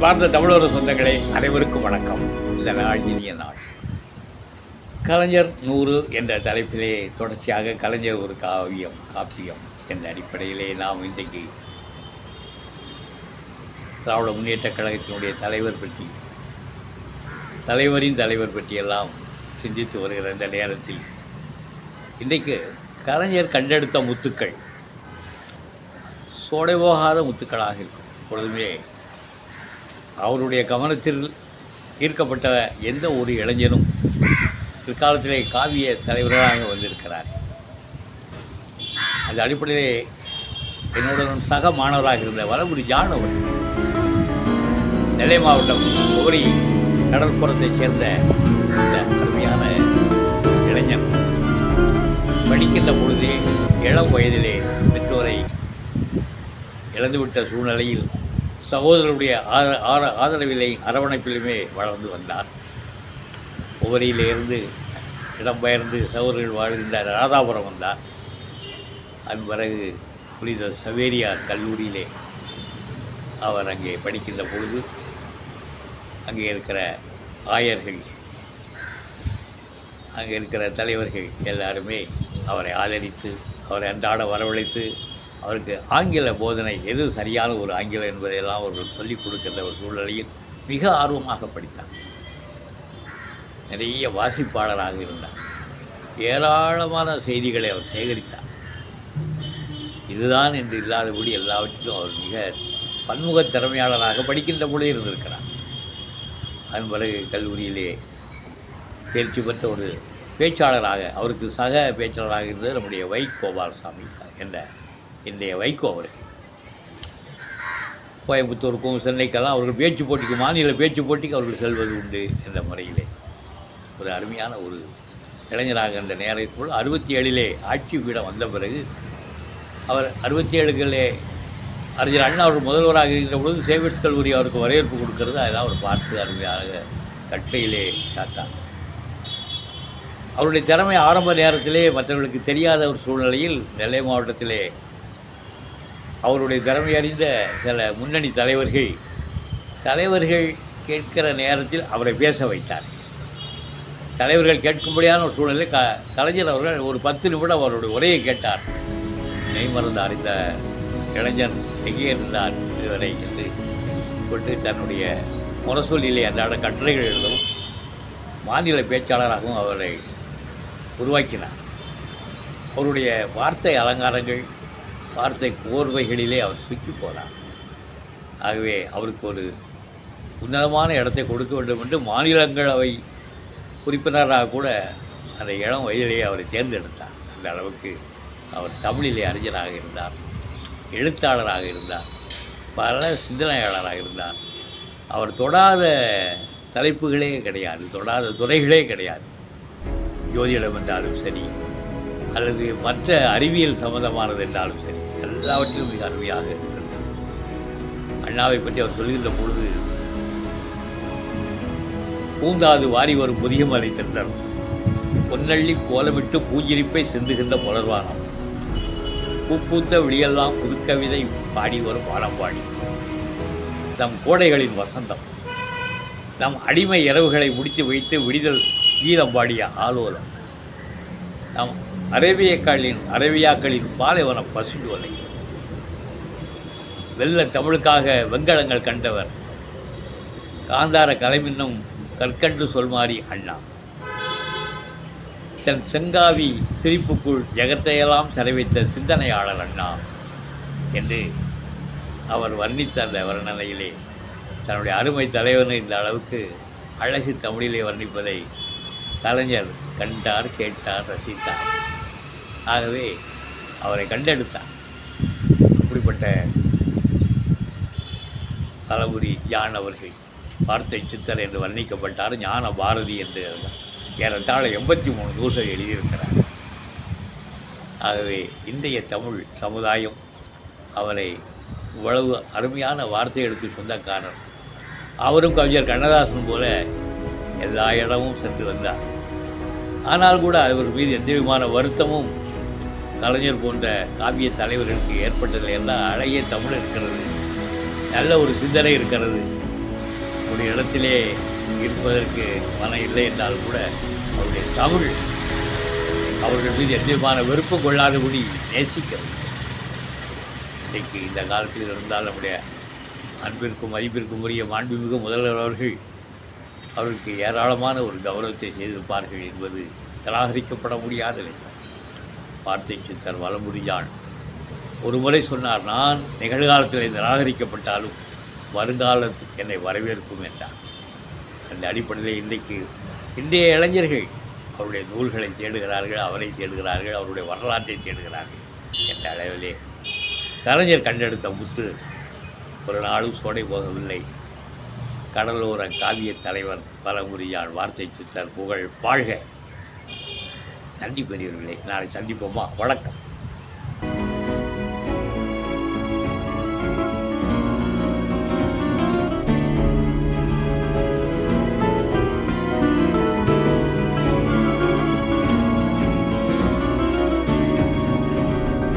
அன்பார்ந்த தமிழர் சொந்தங்களே அனைவருக்கும் வணக்கம். இந்த நாள் இனிய நாள். கலைஞர் நூறு என்ற தலைப்பிலே தொடர்ச்சியாக கலைஞர் ஒரு காவியம் காப்பியம் என்ற அடிப்படையிலே நாம் இன்றைக்கு திராவிட முன்னேற்றக் கழகத்தினுடைய தலைவர் பற்றி தலைவரின் தலைவர் பற்றியெல்லாம் சிந்தித்து வருகிற இந்த நேரத்தில் இன்றைக்கு கலைஞர் கண்டெடுத்த முத்துக்கள் சோடை போகாத முத்துக்களாக இருக்கும். எப்பொழுதுமே அவருடைய கவனத்தில் ஈர்க்கப்பட்ட எந்த ஒரு இளைஞனும் பிற்காலத்திலே காவிய தலைவர்களாக வந்திருக்கிறார். அந்த அடிப்படையிலே என்னுடன் சக மாணவராக இருந்த வலமுடி ஜான் அவர் நெல்லை மாவட்டம் உவரி கடற்புறத்தைச் சேர்ந்த இந்த அருமையான இளைஞன். படிக்கின்ற பொழுதே இளம் வயதிலே பெற்றோரை இழந்துவிட்ட சூழ்நிலையில் சகோதரருடைய ஆத ஆர ஆதரவிலை அரவணைப்பிலுமே வளர்ந்து வந்தார். உவரியிலிருந்து இடம்பெயர்ந்து சகோதரர்கள் வாழ்கின்ற ராதாபுரம் வந்தார். அதன் பிறகு புனித சவேரியார் கல்லூரியிலே அவர் அங்கே படிக்கின்ற பொழுது அங்கே இருக்கிற ஆயர்கள் அங்கே இருக்கிற தலைவர்கள் எல்லாருமே அவரை ஆதரித்து அவரை அன்றாட வரவழைத்து அவருக்கு ஆங்கில போதனை எது சரியான ஒரு ஆங்கிலம் என்பதையெல்லாம் அவர்கள் சொல்லிக் கொடுக்கின்ற ஒரு சூழ்நிலையில் மிக ஆர்வமாக படித்தார். நிறைய வாசிப்பாளராக இருந்தார். ஏராளமான செய்திகளை அவர் சேகரித்தார். இதுதான் என்று இல்லாதபடி எல்லாவற்றிலும் அவர் மிக பன்முக திறமையாளராக படிக்கின்ற பொழுது இருந்திருக்கிறார். அதன் பிறகு கல்லூரியிலே தேர்ச்சி பெற்ற ஒரு பேச்சாளராக அவருக்கு சக பேச்சாளராக இருந்தது நம்முடைய வை. கோபாலசாமி என்ற இன்றைய வைகோ அவர். கோயம்புத்தூருக்கும் சென்னைக்கெல்லாம் அவர்கள் பேச்சு போட்டிக்கு மாநில பேச்சு போட்டிக்கு அவர்கள் செல்வது உண்டு என்ற முறையிலே. ஒரு அருமையான ஒரு இளைஞராக இந்த நேரத்தில் அறுபத்தி ஏழிலே ஆட்சி பீடம் வந்த பிறகு அவர் அறுபத்தி ஏழுகளிலே அறிஞர் அண்ணா அவர் முதல்வராக இருக்கிற பொழுது சேவியர்ஸ் கல்லூரி அவருக்கு வரவேற்பு கொடுக்கறது. அதெல்லாம் அவர் பார்த்து அருமையாக கட்டையிலே காத்தார் அவருடைய திறமை ஆரம்ப நேரத்திலே மற்றவர்களுக்கு தெரியாத ஒரு சூழ்நிலையில் நெல்லை மாவட்டத்திலே அவருடைய திறமை அறிந்த சில முன்னணி தலைவர்கள் தலைவர்கள் கேட்கிற நேரத்தில் அவரை பேச வைத்தார். தலைவர்கள் கேட்கும்படியான ஒரு சூழலில் க கலைஞர் அவர்கள் ஒரு பத்து நிமிடம் அவருடைய உரையை கேட்டார். மெய்மறந்தார் இந்த இளைஞர் எங்கே இருந்தார் இதுவரை என்று கொண்டு தன்னுடைய முரசொலியிலே அன்றாட கட்டுரைகள் எழுதவும் மாநில பேச்சாளராகவும் அவரை உருவாக்கினார். அவருடைய வார்த்தை அலங்காரங்கள் வார்த்தை கோர்வைகளிலே அவர் சுற்றி போனார். ஆகவே அவருக்கு ஒரு உன்னதமான இடத்தை கொடுக்க வேண்டும் என்று மாநிலங்களவை உறுப்பினராக கூட அந்த இளம் வயதிலேயே அவரை தேர்ந்தெடுத்தார். அந்த அளவுக்கு அவர் தமிழிலே அறிஞராக இருந்தார் எழுத்தாளராக இருந்தார் பல சிந்தனையாளராக இருந்தார். அவர் தொடாத தலைப்புகளே கிடையாது தொடாத துறைகளே கிடையாது. ஜோதிடம் என்றாலும் சரி அல்லது மற்ற அறிவியல் சம்பந்தமானது என்றாலும் சரி எல்லாவற்றிலும் மிக அருமையாக இருந்தது அண்ணாவை பற்றி அவர் சொல்கின்ற பொழுது பூந்தாது வாரி வரும் புதிய மலை தென்றல். பொன்னள்ளி கோலமிட்டு பூஞ்சிரிப்பை சிந்துகின்ற புலர்வானம் பூப்பூத்த விழியெல்லாம் புதுக்கவிதை பாடி வரும் வானம்பாடி. நம் கோடைகளின் வசந்தம். நம் அடிமை இரவுகளை முடித்து வைத்து விடுதல் கீதம் பாடிய ஆலோலம். நம் அரேபியக்களின் அரேபியாக்களின் பாலைவன பசுடுவலை வெள்ள தமிழுக்காக வெங்கடங்கள் கண்டவர். காந்தார கலைமின்னும் கற்கண்டு சொல்மாரி அண்ணா. தன் செங்காவி சிரிப்புக்குள் ஜெகத்தையெல்லாம் செலவித்த சிந்தனையாளர் அண்ணா என்று அவர் வர்ணித்த அந்த வர்ணனையிலே தன்னுடைய அருமை தலைவன் இந்த அளவுக்கு அழகு தமிழிலே வர்ணிப்பதை கலைஞர் கண்டார் கேட்டார் ரசித்தார். ஆகவே அவரை கண்டெடுத்தார். அப்படிப்பட்ட தளபதி ஜான் அவர்கள் வார்த்தை சித்தர் என்று வர்ணிக்கப்பட்டார் ஞான பாரதி என்று ஏறத்தாழ எண்பத்தி மூணு நூல்கள் எழுதியிருக்கிறார். ஆகவே இன்றைய தமிழ் சமுதாயம் அவரை இவ்வளவு அருமையான வார்த்தை எடுத்து சொந்தக்காரர். அவரும் கவிஞர் கண்ணதாசன் போல எல்லா இடமும் சென்று வந்தார். ஆனால் கூட அவர் மீது எந்த விதமான வருத்தமும் கலைஞர் போன்ற காவிய தலைவர்களுக்கு ஏற்பட்டதில் எல்லாம் அழகிய தமிழ் இருக்கிறது. நல்ல ஒரு சிந்தனை இருக்கிறது. ஒரு இடத்திலே இருப்பதற்கு மனம் இல்லை என்றால் கூட அவருடைய தமிழ் அவர்கள் மீது எந்த விதமான வெறுப்பு கொள்ளாதபடி நேசிக்கிறது. இன்றைக்கு இந்த காலத்தில் இருந்தால் நம்முடைய அன்பிற்கும் மதிப்பிற்கும் உரிய மாண்புமிகு முதல்வர் அவர்கள் அவருக்கு ஏராளமான ஒரு கௌரவத்தை செய்திருப்பார்கள் என்பது நிராகரிக்கப்பட முடியாத நிலை வார்த்தை சித்தர் வளமுடியான் ஒரு முறை சொன்னார் நான் நிகழ்காலத்தில் நிராகரிக்கப்பட்டாலும் வருங்காலத்துக்கு என்னை வரவேற்கும் என்றார். அந்த அடிப்படையில் இன்றைக்கு இந்திய இளைஞர்கள் அவருடைய நூல்களை தேடுகிறார்கள் அவரை தேடுகிறார்கள் அவருடைய வரலாற்றை தேடுகிறார்கள் என்ற அளவிலே கலைஞர் கண்டெடுத்த முத்து ஒரு நாளும் சோடை போகவில்லை. கடலோர காவிய தலைவர் பலமுறியான் வார்த்தை சித்தர் புகழ் வாழ்க. நன்றி பெரியவர்களே நாளை சந்திப்போமா? வணக்கம்.